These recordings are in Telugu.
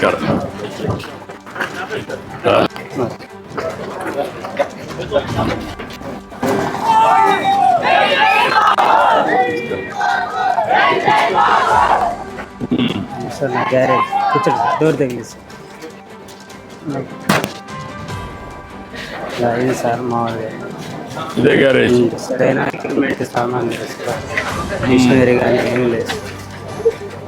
నమస్కారం రా. సార్ నా గ్యారేజ్ కూర్చోండి సార్ డోర్ తగిలి సార్ ఇలా ఇది సార్ మామూలుగా ఇదే గ్యారేజ్ సరైన ఎక్విప్మెంట్ సామాన్ లేదు సార్ మిషనరీ కానీ ఏం లేదు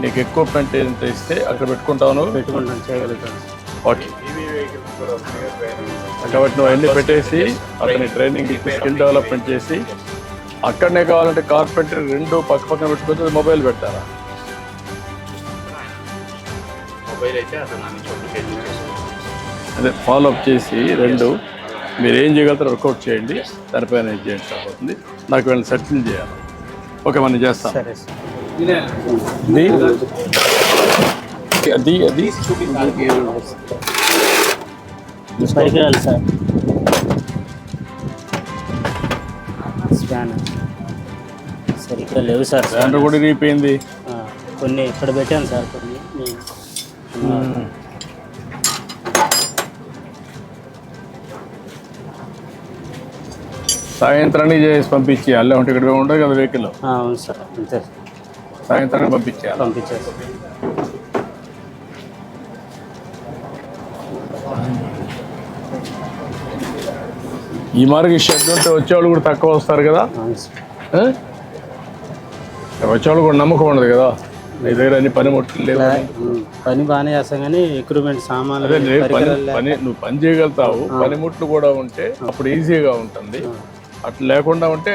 నీకు ఎక్విప్మెంట్ ఎంత ఇస్తే అక్కడ పెట్టుకుంటాను పెట్టుకుంటాం ఓకే కాబట్టి నువ్వు అన్ని పెట్టేసి అతని ట్రైనింగ్ ఇచ్చి స్కిల్ డెవలప్మెంట్ చేసి అక్కడనే కావాలంటే కార్పెంటర్ రెండు పక్క పక్కన పెట్టుకొని మొబైల్ పెడతారా? చేసుకుంటాం అదే ఫాలో అప్ చేసి రెండు మీరు ఏం చేయగలుగుతారో వర్కౌట్ చేయండి దానిపైన చేయండి నాకు వీళ్ళని సెటిల్ చేయాలి. ఓకే మనం చేస్తాం సరే సార్ అది అది పరికరాలు సార్. స్పానర్ సార్ ఇక్కడ లేవు సార్. దాంట్లో కూడా ఇరిగిపోయింది ఆ, కొన్ని ఇక్కడ పెట్టాను సార్ కొన్ని. సాయంత్రానికి చేసి పంపించేయాలి లేకుంటే ఇక్కడ ఉండదు కదా వెహికల్. ఆ, అవును సార్ అంతే సాయంత్రానికి పంపించేయాలి. పంపించారు ఈ మార్గం షెడ్ ఉంటే వచ్చేవాళ్ళు కూడా తక్కువ వస్తారు కదా? వచ్చేవాళ్ళు కూడా నమ్మకం ఉండదు కదా? నీ దగ్గర అన్ని ఇలా, ఉమ్, పని బాగానే చేస్తాం కానీ ఎక్విప్మెంట్ సామాన్లు పని పని నువ్వు పని చేయగలుగుతావు. పనిముట్లు కూడా ఉంటే అప్పుడు ఈజీగా ఉంటుంది. అట్లా లేకుండా ఉంటే